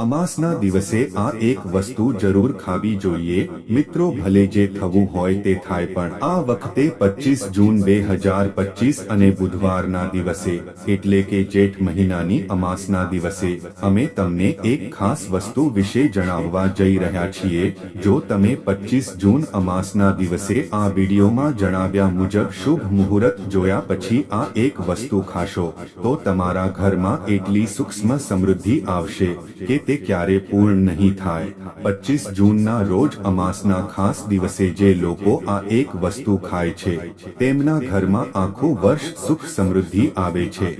અમાસના દિવસે આ એક વસ્તુ જરૂર ખાવી જોઈએ. મિત્રો, ભલે જે થવું હોય તે થાય, પણ આ વખતે પચીસ જૂન બે હજાર પચીસ અને બુધવારના દિવસે, એટલે કે જેઠ મહિનાની અમાસના દિવસે, અમે તમને એક ખાસ વસ્તુ વિશે જણાવવા જઈ રહ્યા છીએ. જો તમે પચીસ જૂન અમાસના દિવસે આ વિડીયોમાં જણાવ્યા મુજબ શુભ મુહૂર્ત જોયા પછી આ એક વસ્તુ ખાશો, તો તમારા ઘરમાં એટલી સૂક્ષ્મ સમૃદ્ધિ આવશે કે તે ક્યારે પૂર્ણ નહીં થાય. પચીસ જૂનના રોજ અમાસના ખાસ દિવસે જે લોકો આ એક વસ્તુ ખાય છે, તેમના ઘરમાં આખું વર્ષ સુખ સમૃદ્ધિ આવે છે.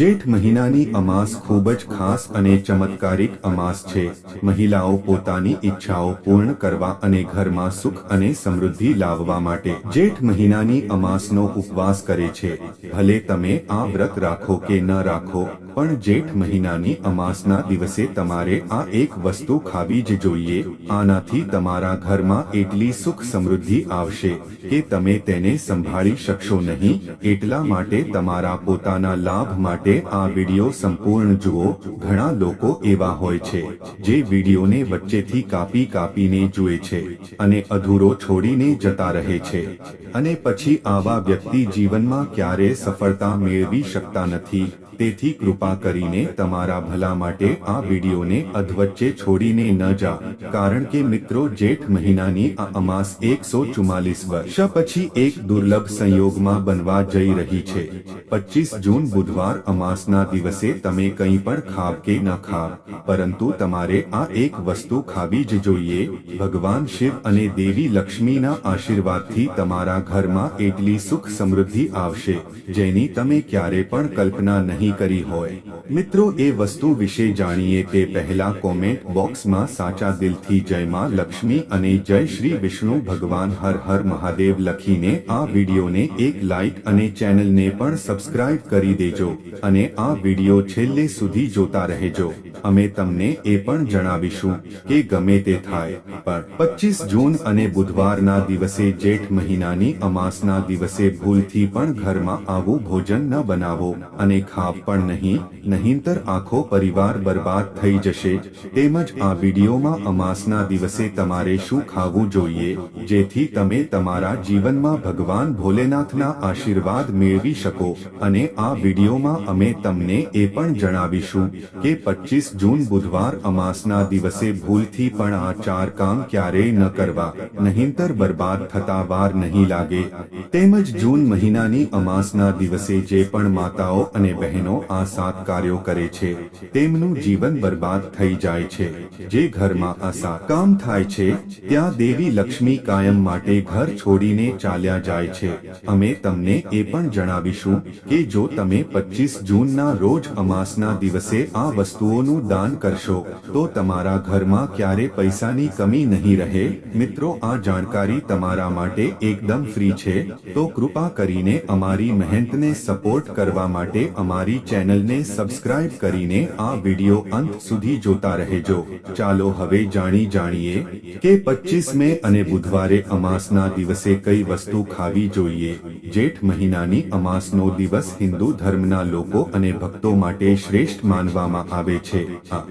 જેઠ મહિનાની અમાસ ખૂબ જ ખાસ અને ચમત્કારિક અમાસ છે. મહિલાઓ પોતાની ઈચ્છાઓ પૂર્ણ કરવા અને ઘરમાં સુખ અને સમૃદ્ધિ લાવવા માટે જેઠ મહિનાની અમાસનો ઉપવાસ કરે છે. ભલે તમે આ વ્રત રાખો કે ન રાખો, પણ જેઠ મહિનાની અમાસના દિવસે તમારે આ એક વસ્તુ ખાવી જ જોઈએ. આનાથી તમારા ઘરમાં એટલી સુખ સમૃદ્ધિ આવશે કે તમે તેને સંભાળી શકશો નહીં. એટલા માટે તમારા પોતાના લાભ માટે આ વીડિયો સંપૂર્ણ જુઓ. ઘણા લોકો એવા હોય છે જે વિડીયોને વચ્ચેથી કાપી કાપીને જુએ છે અને અધૂરો છોડીને જતા રહે છે અને પછી આવા વ્યક્તિ જીવનમાં ક્યારે સફળતા મેળવી શકતા નથી. તેથી કૃપા કરીને તમારા ભલા માટે આ વિડીયોને અધવચ્ચે છોડીને ન જા. કારણ કે મિત્રો, જેઠ મહિનાની આ અમાસ એકસો ચુમ્માલીસ વર્ષ પછી એક દુર્લભ સંયોગમાં બનવા જઈ રહી છે. પચીસ જૂન બુધવાર અમાસના દિવસે તમે કંઈ પણ ખાવ કે ન ખાવ, પરંતુ તમારે આ એક વસ્તુ ખાવી જ જોઈએ. ભગવાન શિવ અને દેવી લક્ષ્મીના આશીર્વાદથી તમારા ઘરમાં એટલી સુખ સમૃદ્ધિ આવશે, જેની તમે ક્યારે પણ કલ્પના નહીં નહીં કરી હોય. મિત્રો, એ વસ્તુ વિશે જાણીએ તે પહેલા કોમેન્ટ બોક્સમાં સાચા દિલથી જય માં લક્ષ્મી અને જય શ્રી વિષ્ણુ ભગવાન હર હર મહાદેવ લખીને આ વિડીયોને એક લાઇક અને ચેનલને પણ સબસ્ક્રાઇબ કરી દેજો અને આ વીડિયો છેલ્લે સુધી જોતા રહેજો. અમે તમને એ પણ જણાવીશું કે ગમે તે થાય, પણ પચીસ જૂન અને બુધવારના દિવસે જેઠ મહિનાની અમાસના દિવસે ભૂલથી પણ ઘરમાં આવું ભોજન ન બનાવો અને ખાવ પણ નહીં, નહીંતર આખો પરિવાર બરબાદ થઈ જશે. તેમજ આ વિડીયોમાં અમાસના દિવસે તમારે શું ખાવું જોઈએ, જેથી તમે તમારા જીવનમાં ભગવાન ભોલેનાથના આશીર્વાદ મેળવી શકો. અને આ વિડીયોમાં અમે તમને એ પણ જણાવીશું કે પચીસ જૂન બુધવાર અમાસના દિવસે ભૂલથી પણ આ ચાર કામ ક્યારેય ન કરવા, નહીંતર બરબાદ થતા વાર નહીં લાગે. તેમજ જૂન મહિનાની અમાસના દિવસે જે પણ માતાઓ અને બહેનો આ સાત કાર્યો કરે છે. તેમનું જીવન બરબાદ થઈ જાય છે. જે ઘરમાં આ સાત કામ થાય છે, ત્યાં દેવી લક્ષ્મી કાયમ માટે ઘર છોડીને ચાલ્યા જાય છે. અમે તમને એ પણ જણાવીશું કે જો તમે પચીસ જૂનના રોજ અમાસના દિવસે આ વસ્તુઓનું દાન કરશો, તો તમારા ઘરમાં ક્યારે પૈસાની કમી નહીં રહે? મિત્રો, આ જાણકારી તમારા માટે એકદમ ફ્રી છે. તો કૃપા કરીને અમારી મહેનતને સપોર્ટ કરવા માટે અમારી ચેનલને સબસ્ક્રાઇબ કરીને આ વિડિયો અંત સુધી જોતા રહેજો. ચાલો હવે જાણી જાણીએ કે પચીસ મે અને બુધવારે અમાસના દિવસે કઈ વસ્તુ ખાવી જોઈએ. જેઠ મહિનાની અમાસનો દિવસ હિન્દુ ધર્મના લોકો અને ભક્તો માટે શ્રેષ્ઠ માનવામાં આવે છે.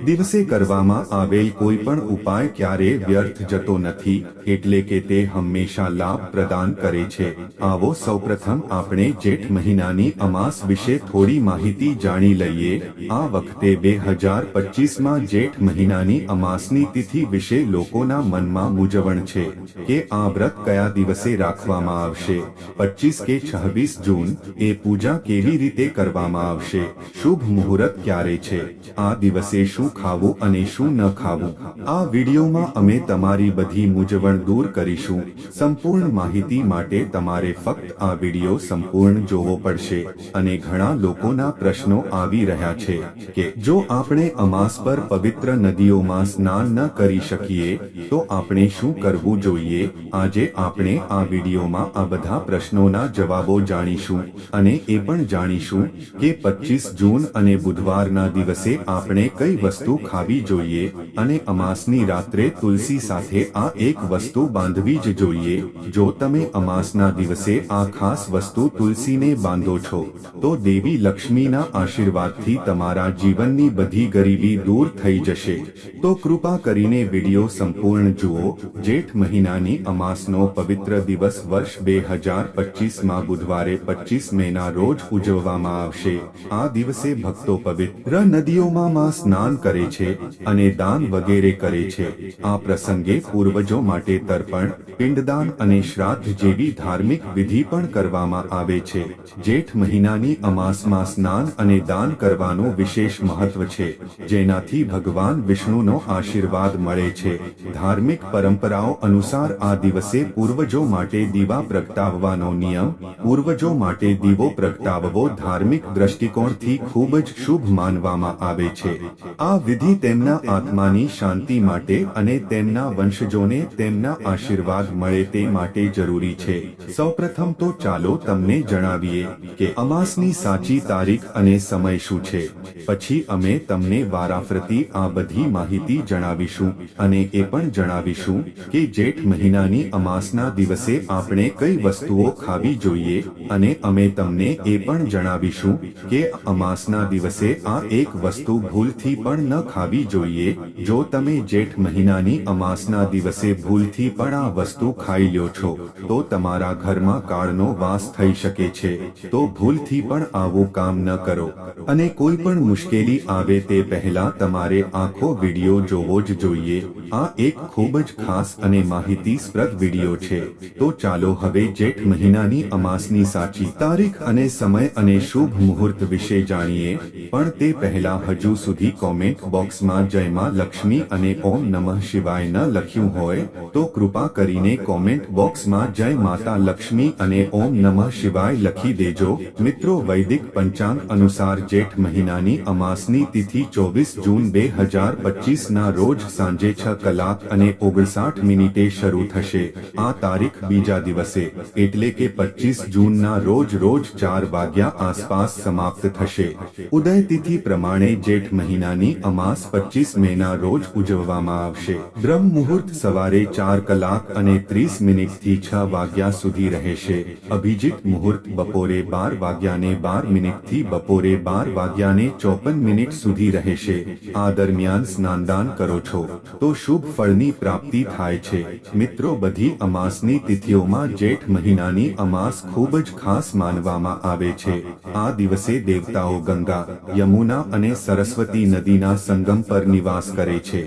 દિવસે કરવામાં આવેલ કોઈ પણ ઉપાય ક્યારે વ્યર્થ જતો નથી, એટલે કે તે હંમેશા લાભ પ્રદાન કરે છે. આવો સૌપ્રથમ આપણે જેઠ મહિનાની અમાસ વિશે થોડી માહિતી જાણી લઈએ, આ વખતે બે હજાર પચીસમાં જેઠ મહિનાની અમાસની તિથિ વિશે લોકોના મનમાં મૂંઝવણ છે કે આ વ્રત કયા દિવસે રાખવામાં આવશે? પચીસ કે છવ્વીસ જૂન એ પૂજા કેવી રીતે કરવામાં આવશે? શુભ મુહૂર્ત ક્યારે છે? આ દિવસે શું ખાવું અને શું ન ખાવું? આ વિડીયોમાં અમે તમારી બધી મૂંઝવણ દૂર કરીશું. સંપૂર્ણ માહિતી માટે તમારે ફક્ત આ વીડિયો સંપૂર્ણ જોવો પડશે અને ઘણા લોકોના પ્રશ્નો આવી રહ્યા છે કે જો આપણે અમાસ પર પવિત્ર નદીઓમાં સ્નાન ન કરી શકીએ, તો આપણે શું કરવું જોઈએ? આજે આપણે આ વિડીયોમાં આ બધા પ્રશ્નોના જવાબો જાણીશું અને એ પણ જાણીશું કે પચીસ જૂન અને બુધવારના દિવસે આપણે કઈ વસ્તુ ખાવી જોઈએ અને અમાસની રાત્રે તુલસી સાથે આ એક વસ્તુ બાંધવી જ જોઈએ. જો તમે અમાસના દિવસે આ ખાસ વસ્તુ તુલસીને બાંધો છો, તો દેવી લક્ષ્મીના લક્ષ્મીના આશીર્વાદથી તમારા જીવનની બધી ગરીબી દૂર થઈ જશે. તો કૃપા કરીને વીડિયો સંપૂર્ણ જુઓ. જેઠ મહિનાની અમાસનો પવિત્ર દિવસ વર્ષ બે હજાર પચીસમાં બુધવારે પચીસ મેના રોજ ઉજવવામાં આવશે. આ દિવસે ભક્તો પવિત્ર નદીઓમાં માં સ્નાન કરે છે અને દાન વગેરે કરે છે. આ પ્રસંગે પૂર્વજો માટે તર્પણ, પિંડદાન અને શ્રાદ્ધ જેવી ધાર્મિક વિધિ પણ કરવામાં આવે છે. જેઠ મહિનાની અમાસમાં સ્નાન અને દાન કરવાનું વિશેષ મહત્વ છે, જેનાથી ભગવાન વિષ્ણુનો આશીર્વાદ મળે છે. ધાર્મિક પરંપરાઓ અનુસાર આ દિવસે પૂર્વજો માટે દીવા પ્રગટાવવાનો નિયમ, પૂર્વજો માટે દીવો પ્રગટાવવો ધાર્મિક દ્રષ્ટિકોણથી ખૂબ જ શુભ માનવામાં આવે છે. આ વિધિ તેમના આત્માની શાંતિ માટે અને તેમના વંશજોને તેમના આશીર્વાદ મળે તે માટે જરૂરી છે. સૌપ્રથમ તો ચાલો તમને જણાવીએ કે અમાસની સાચી તારીખ અને સમય શું છે? પછી અમે તમને વારાફરતી આ બધી માહિતી જણાવીશું અને એ પણ જણાવીશું કે જેઠ મહિનાની અમાસના દિવસે આપણે કઈ વસ્તુઓ ખાવી જોઈએ અને અમે તમને એ પણ જણાવીશું કે અમાસના દિવસે આ એક વસ્તુ ભૂલથી પણ ન ખાવી જોઈએ. જો તમે જેઠ મહિનાની અમાસના દિવસે ભૂલથી પણ આ વસ્તુ ખાઈ લ્યો છો, તો તમારા ઘરમાં કાળનો વાસ થઈ શકે છે. તો ભૂલથી પણ આવું કામ ન કરો. અને કોઈ પણ મુશ્કેલી આવે તે પહેલા તમારે આખો વિડિયો જોવો જ જોઈએ. આ એક ખૂબ જ ખાસ અને માહિતીસ્પ્રદ વિડિયો છે. તો ચાલો હવે જેઠ મહિનાની અમાસની સાચી તારીખ અને સમય અને શુભ મુહૂર્ત વિશે જાણીએ. પણ તે પહેલા હજુ સુધી કોમેન્ટ બોક્સમાં જયમાં લક્ષ્મી અને ઓમ નમઃ શિવાય ન લખ્યું હોય, તો કૃપા કરીને કોમેન્ટ બોક્સમાં જય માતા લક્ષ્મી અને ઓમ નમઃ શિવાય લખી દેજો. મિત્રો વૈદિક પંચાંગ અનુસાર જેઠ મહિનાની અમાસની તિથિ ચોવીસ જૂન બે હજાર પચીસ ના રોજ સાંજે છ કલાક અને ઓગણસાઠ મિનિટે શરૂ થશે. આ તારીખ બીજા દિવસે, એટલે કે પચીસ જૂનના રોજ રોજ ચાર વાગ્યા આસપાસ સમાપ્ત થશે. ઉદય તિથિ પ્રમાણે જેઠ મહિનાની અમાસ પચીસ મેના રોજ ઉજવવામાં આવશે. બ્રહ્મ મુહૂર્ત સવારે ચાર કલાક અને ત્રીસ મિનિટથી છ વાગ્યા સુધી રહેશે. અભિજીત મુહૂર્ત બપોરે બાર વાગ્યાને બાર મિનિટથી બપોરે બાર વાગ્યાને ચોપન મિનિટ સુધી રહેશે. આ દરમિયાન સ્નાનદાન કરો છો. તો શુભ ફળની પ્રાપ્તિ થાય છે. મિત્રો, બધી અમાસની તિથિઓમાં જેઠ મહિનાની અમાસ ખૂબ જ ખાસ માનવામાં આવે છે. આ દિવસે દેવતાઓ ગંગા, યમુના અને સરસ્વતી નદીના સંગમ પર નિવાસ કરે છે.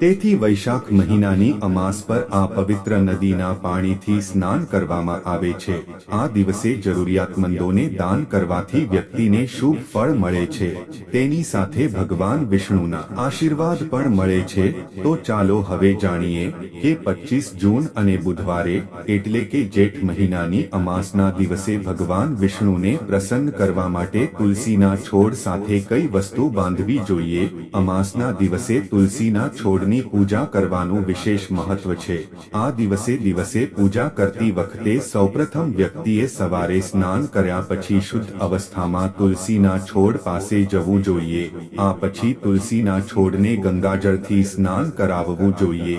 તેથી વૈશાખ મહિનાની અમાસ પર આ પવિત્ર નદીના પાણીથી સ્નાન કરવામાં આવે છે. આ દિવસે જરૂરિયાતમંદોને દાન કરવાથી વ્યક્તિને શુભ ફળ મળે છે. તેની સાથે ભગવાન વિષ્ણુના આશીર્વાદ પણ મળે છે. તો ચાલો હવે જાણીએ કે પચીસ જૂન અને બુધવારે એટલે કે જેઠ મહિનાની અમાસના દિવસે ભગવાન વિષ્ણુને પ્રસન્ન કરવા માટે તુલસીના છોડ સાથે કઈ વસ્તુ બાંધવી જોઈએ? અમાસના દિવસે તુલસીના છોડની પૂજા કરવાનું વિશેષ મહત્વ છે. આ દિવસે દિવસે પૂજા કરતી વખતે સૌપ્રથમ વ્યક્તિએ સવારે સ્નાન કર્યા પછી શુદ્ધ અવસ્થામાં તુલસીના છોડ પાસે જવું જોઈએ. આ પછી તુલસીના છોડને ગંગાજળથી સ્નાન કરાવવું જોઈએ.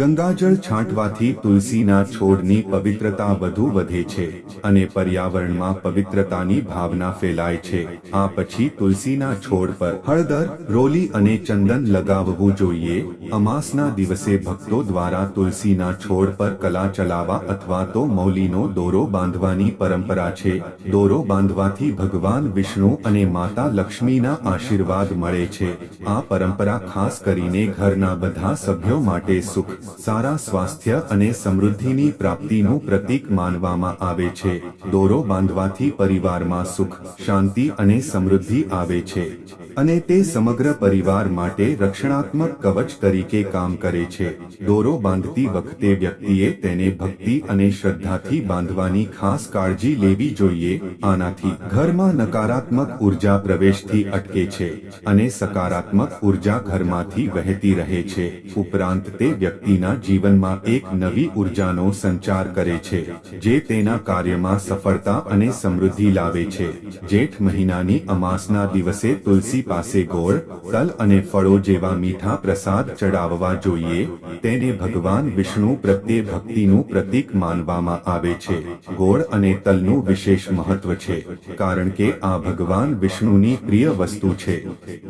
ગંગાજળ છાંટવાથી તુલસીના છોડની પવિત્રતા વધુ વધે છે અને પર્યાવરણમાં પવિત્રતાની ભાવના ફેલાય છે. આ પછી તુલસીના છોડ પર હળદર, રોલી અને ચંદન લગાવવું જોઈએ. અમાસના દિવસે ભક્તો દ્વારા તુલસીના છોડ પર કલા ચલાવવા અથવા તો મૌલીનો દોરો બાંધવાની પરંપરા છે. દોરો બાંધવાથી ભગવાન વિષ્ણુ અને માતા લક્ષ્મીના આશીર્વાદ મળે છે. આ પરંપરા ખાસ કરીને ઘરના બધા સભ્યો માટે સુખ, સારા સ્વાસ્થ્ય અને સમૃદ્ધિની પ્રાપ્તિનું પ્રતીક માનવામાં આવે છે. દોરો બાંધવાથી પરિવારમાં સુખ, શાંતિ અને સમૃદ્ધિ આવે છે અને તે સમગ્ર પરિવાર માટે રક્ષણાત્મક કવચ તરીકે કામ કરે છે. દોરો બાંધતી વખતે વ્યક્તિએ તેને ભક્તિ અને શ્રદ્ધાથી બાંધવાની ખાસ કાળજી લેવી જોઈએ. આનાથી ઘરમાં નકારાત્મક ઊર્જા પ્રવેશથી અટકે છે અને સકારાત્મક ઊર્જા ઘરમાંથી વહેતી રહે છે. ઉપરાંત તે વ્યક્તિના જીવનમાં એક નવી ઉર્જાનો સંચાર કરે છે, જે તેના કાર્યમાં સફળતા અને સમૃદ્ધિ લાવે છે. જેઠ મહિનાની અમાસના દિવસે તુલસી પાસે ગોળ, તલ અને ફળો જેવા મીઠા પ્રસાદ ચડાવવા જોઈએ. તેને ભગવાન વિષ્ણુ પ્રત્યે ભક્તિનું પ્રતીક માનવામાં આવે છે. ગોળ અને તલનું વિશેષ મહત્વ છે, કારણ કે આ ભગવાન વિષ્ણુની પ્રિય વસ્તુ છે.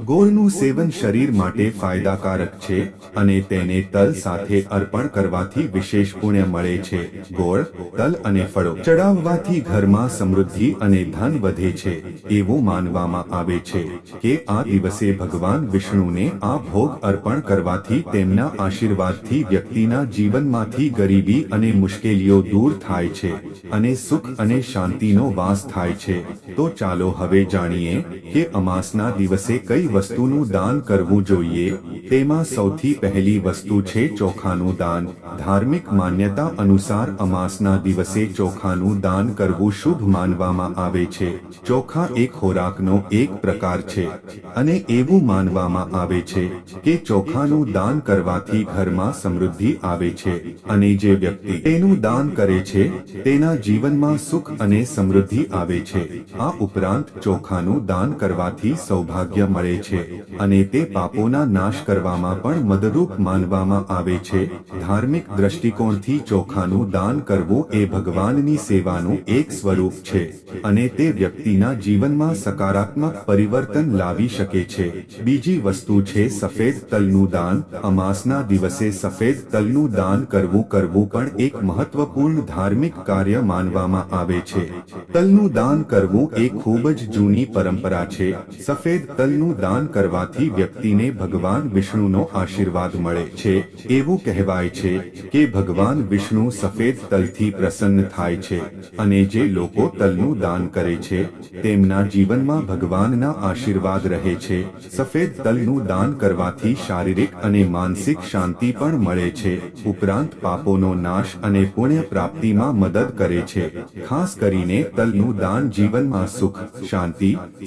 ગોળનું સેવન શરીર માટે ફાયદાકારક છે અને તેને તલ સાથે અર્પણ કરવાથી વિશેષ પુણ્ય મળે છે. ગોળ, તલ અને ફળો ચડાવવાથી ઘરમાં સમૃદ્ધિ અને ધન વધે છે. એવું માનવામાં આવે છે કે આ દિવસે ભગવાન વિષ્ણુને આ ભોગ અર્પણ કરવાથી તેમના આશીર્વાદથી વ્યક્તિના જીવનમાંથી ગરીબી અને મુશ્કેલીઓ દૂર થાય છે અને સુખ અને શાંતિનો વાસ થાય છે. તો ચાલો હવે જાણીએ કે અમાસના દિવસે કઈ વસ્તુનું દાન કરવું જોઈએ? તેમાં સૌથી પહેલી વસ્તુ છે ચોખાનું દાન. ધાર્મિક માન્યતા અનુસાર અમાસના દિવસે ચોખાનું દાન કરવું શુભ માનવામાં આવે છે. ચોખા એ ખોરાકનો એક પ્રકાર છે અને એવું માનવામાં આવે છે કે ચોખાનું દાન કરવાથી ઘરમાં સમૃદ્ધિ આવે છે અને જે વ્યક્તિ તેનું દાન કરે છે, તેના જીવનમાં સુખ અને સમૃદ્ધિ આવે છે. આ ઉપરાંત ચોખાનું દાન કરવાથી સૌભાગ્ય મળે છે અને તે પાપોના નાશ કરવામાં પણ મદરૂપ માનવામાં આવે છે. ધાર્મિક દ્રષ્ટિકોણથી ચોખાનું દાન કરવું એ ભગવાનની સેવાનું એક સ્વરૂપ છે અને તે વ્યક્તિના જીવનમાં સકારાત્મક પરિવર્તન લાવી શકે છે. બીજી વસ્તુ છે સફેદ તલનું દાન. અમાસના દિવસે સફેદ તલનું દાન કરવું કરવું પણ એક મહત્વપૂર્ણ ધાર્મિક કાર્ય માનવામાં આવે છે. તલનું દાન કરવું એ ખૂબ જ જૂની પરંપરા છે. સફેદ તલનું દાન કરવાથી વ્યક્તિને ભગવાન વિષ્ણુનો આશીર્વાદ મળે છે. એવું કહેવાય છે કે ભગવાન વિષ્ણુ સફેદ તલથી પ્રસન્ન થાય છે અને જે લોકો તલનું દાન કરે છે, તેમના જીવનમાં ભગવાનના આશીર્વાદ રહે છે. સફેદ તલનું દાન કરવાથી શારીરિક અને માનસિક શાંતિ પણ મળે છે. ઉપરાંત પાપોનો નાશ અને પુણ્ય પ્રાપ્તિમાં મદદ કરે છે. ખાસ કરીને તલનું દાન જીવનમાં સુખ, શાંતિ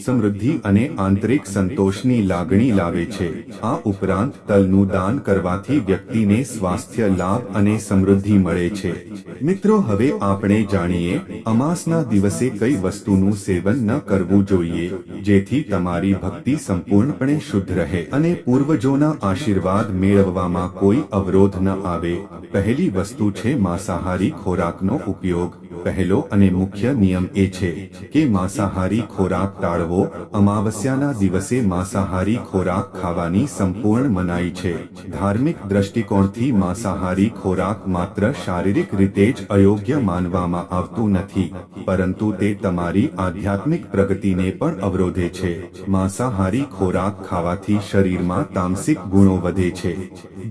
સમૃદ્ધિ અને આંતરિક સંતોષની લાગણી લાવે છે. આ ઉપરાંત તલનું દાન કરવાથી વ્યક્તિને સ્વાસ્થ્ય લાભ અને સમૃદ્ધિ મળે છે. મિત્રો, હવે આપણે જાણીએ અમાસના દિવસે કઈ વસ્તુનું સેવન ન કરવું જોઈએ, જેથી તમારી ભક્તિ સંપૂર્ણપણે શુદ્ધ રહે અને પૂર્વજોના આશીર્વાદ મેળવવામાં કોઈ અવરોધ ન આવે. પહેલી વસ્તુ છે માંસાહારી ખોરાકનો ઉપયોગ. પહેલો અને મુખ્ય નિયમ એ છે કે માંસાહારી ખોરાક ટાળવો અમાવસ્યાના દિવસે માંસાહારી ખોરાક ખાવાની સંપૂર્ણ મનાઈ છે. ધાર્મિક દ્રષ્ટિકોણથી માંસાહારી ખોરાક માત્ર શારીરિક રીતે જ અયોગ્ય માનવામાં આવતું નથી, પરંતુ તે તમારી આધ્યાત્મિક પ્રગતિને પણ અવરોધે છે. માંસાહારી ખોરાક ખાવાથી શરીરમાં તામસિક ગુણો વધે છે,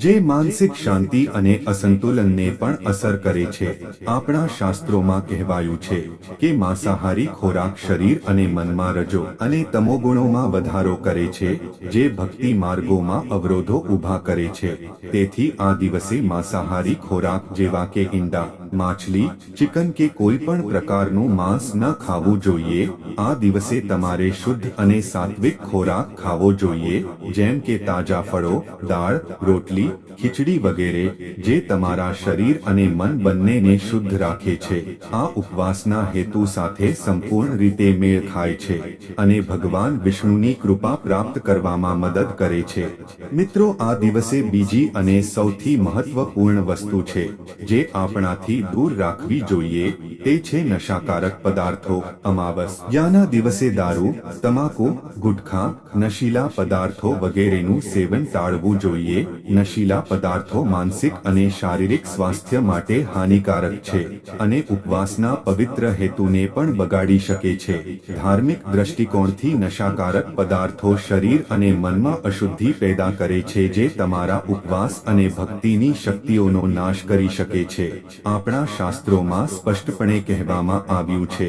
જે માનસિક શાંતિ અને અસંતુલનને પણ અસર કરે છે. આપણા શાસ્ત્રોમાં કહેવાયું છે કે માંસાહારી ખોરાક શરીર અને મનમાં રજો અને તમોગુણોમાં વધારો કરે છે, જે ભક્તિ માર્ગોમાં અવરોધો ઊભા કરે છે. તેથી આ દિવસે માંસાહારી ખોરાક જેવા કે ઈંડા, માછલી, ચિકન કે કોઈ પણ પ્રકારનું માંસ ન ખાવું જોઈએ. આ દિવસે તમારે શુદ્ધ અને સાત્વિક ખોરાક ખાવો જોઈએ, જેમ કે તાજા ફળો, દાળ, રોટલી ખીચડી વગેરે, જે તમારા શરીર અને મન બંનેને શુદ્ધ રાખે છે. આ ઉપવાસના હેતુ સાથે સંપૂર્ણ રીતે મેળ ખાય છે અને ભગવાન વિષ્ણુની કૃપા પ્રાપ્ત કરવામાં મદદ કરે છે. મિત્રો, આ દિવસે બીજી અને સૌથી મહત્વપૂર્ણ વસ્તુ છે, જે આપણાથી દૂર રાખવી જોઈએ, તે છે નશાકારક પદાર્થો, અમાવસ. યાના દિવસે દારૂ, તમાકુ, ગુટખા, નશીલા પદાર્થો વગેરેનું સેવન ટાળવું જોઈએ. નશીલા પદાર્થો માનસિક અને શારીરિક સ્વાસ્થ્ય માટે હાનિકારક છે અને ઉપવાસના પવિત્ર હેતુને પણ બગાડી શકે છે. ધાર્મિક દ્રષ્ટિકોણથી નશાકારક પદાર્થો શરીર અને મનમાં અશુદ્ધિ પેદા કરે છે જે તમારા ઉપવાસ અને ભક્તિની શક્તિઓનો નાશ કરી શકે છે. આપણા શાસ્ત્રોમાં સ્પષ્ટપણે કહેવામાં આવ્યું છે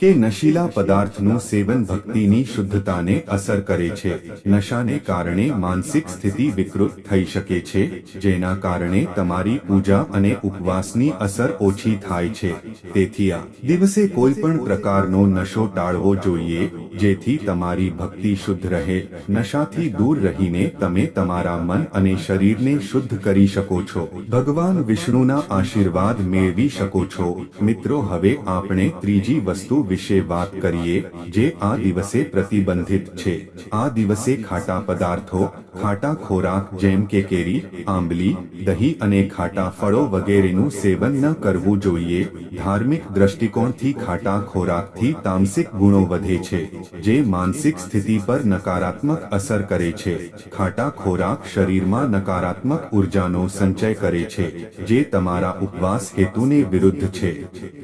કે નશીલા પદાર્થનું સેવન ભક્તિની શુદ્ધતાને અસર કરે છે. નશાને કારણે માનસિક સ્થિતિ વિકૃત થઈ શકે છે જેના કારણે તમારી પૂજા અને ઉપવાસની અસર ઓછી થાય છે. તેથી આ દિવસે કોઈ પણ પ્રકારનો નશો ટાળવો જોઈએ, જેથી તમારી ભક્તિ શુદ્ધ રહે. નશાથી દૂર રહીને તમે તમારા મન અને શરીરને શુદ્ધ કરી શકો છો. ભગવાન વિષ્ણુના આશીર્વાદ મેળવી શકો છો. મિત્રો, હવે આપણે ત્રીજી વસ્તુ વિશે વાત કરીએ, જે આ દિવસે પ્રતિબંધિત છે. આ દિવસે ખાટા પદાર્થો, ખાટા ખોરાક જેમ કે કેરી આંબલી, દહીં અને ખાટા ફળો વગેરેનું સેવન ન કરવું જોઈએ. ધાર્મિક દ્રષ્ટિકોણથી ખાટા ખોરાકથી તામસિક ગુણો વધે છે, જે માનસિક સ્થિતિ પર નકારાત્મક અસર કરે છે. ખાટા ખોરાક શરીરમાં નકારાત્મક ઉર્જાનો સંચય કરે છે, જે તમારા ઉપવાસ હેતુને વિરુદ્ધ છે.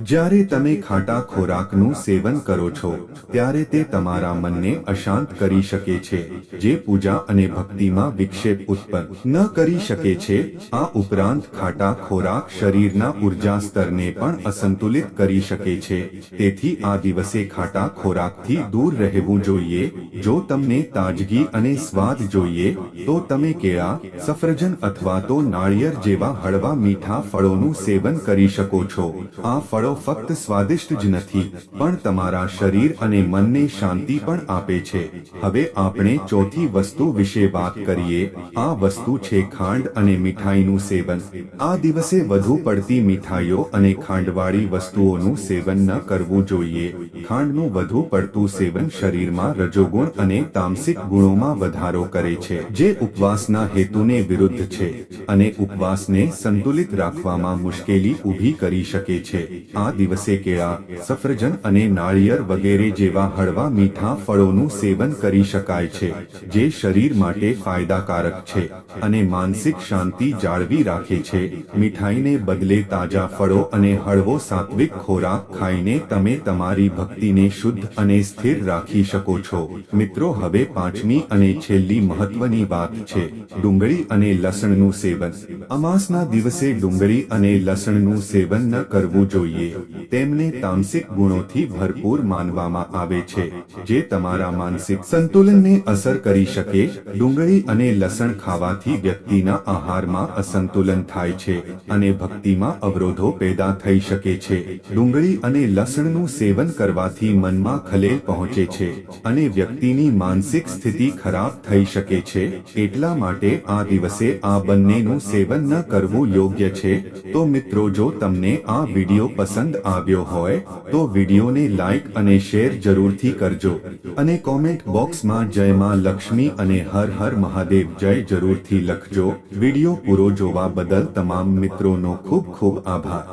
જ્યારે તમે ખાટા ખોરાકનું સેવન કરો છો, ત્યારે તે તમારા મનને અશાંત કરી શકે છે, જે પૂજા અને ભક્તિમાં વિક્ષેપ ઉત્પન્ન ન કરી શકે છે, આ ઉપરાંત ખાટા ખોરાક શરીરના ઊર્જા સ્તરને પણ અસંતુલિત કરી શકે છે. તેથી આ દિવસે ખાટા ખોરાકથી દૂર રહેવું જોઈએ. જો તમને તાજગી અને સ્વાદ જોઈએ, તો તમે કેળા, સફરજન અથવા તો નાળિયેર જેવા હળવા મીઠા ફળોનું સેવન કરી શકો છો. આ ફળો ફક્ત સ્વાદિષ્ટ જ નથી, પણ તમારા શરીર અને મનને શાંતિ પણ આપે છે. હવે આપણે ચોથી વસ્તુ વિશે વાત કરીએ. આ વસ્તુ છે ખાંડ. અને મીઠાઈનું સેવન. આ દિવસે વધુ પડતી મીઠાઈઓ અને ખાંડવાળી વસ્તુઓનું સેવન ન કરવું જોઈએ. ખાંડનું વધુ પડતું સેવન શરીરમાં રજોગુણ અને તામસિક ગુણોમાં વધારો કરે છે, જે ઉપવાસના હેતુને વિરુદ્ધ છે અને ઉપવાસને સંતુલિત રાખવામાં મુશ્કેલી ઊભી કરી શકે છે. આ દિવસે કેળા, સફરજન અને નાળિયેર વગેરે જેવા હળવા મીઠા ફળોનું સેવન કરી શકાય છે, જે શરીર માટે ફાયદાકારક છે અને માનસિક શાંતિ જાળવી રાખે છે. મીઠાઈને બદલે તાજા ફળો અને હળવો સાત્વિક ખોરાક ખાઈને તમે તમારી ભક્તિને શુદ્ધ અને સ્થિર રાખી શકો છો. મિત્રો, હવે પાંચમી અને છેલ્લી મહત્વની વાત છે, ડુંગળી અને લસણનું સેવન. અમાસના દિવસે ડુંગળી અને લસણનું સેવન ન કરવું જોઈએ. તેમને તામસિક ગુણોથી ભરપૂર માનવામાં આવે છે. જે તમારા માનસિક સંતુલનને અસર કરી શકે, ડુંગળી અને લસણ ખાવાથી વ્યક્તિના આહારમાં અસંતુલન થાય છે અને ભક્તિમાં અવરોધો પેદા થઈ શકે છે. ડુંગળી અને લસણનું સેવન કરવાથી મનમાં ખલેલ પહોંચે છે અને વ્યક્તિની માનસિક સ્થિતિ ખરાબ થઈ શકે છે. એટલા માટે આ દિવસે આ બંનેનું સેવન ન કરવું યોગ્ય છે. તો મિત્રો, જો તમને આ વીડિયો પસંદ આવ્યો હોય, તો વિડીયોને લાઈક અને શેર જરૂરથી કરજો અને કોમેન્ટ બોક્સમાં જય માં લક્ષ્મી અને હર હર મહાદેવ જય જરૂરથી લખજો. વિડિયો પૂરો જોવા બદલ તમામ મિત્રોનો ખૂબ ખૂબ આભાર.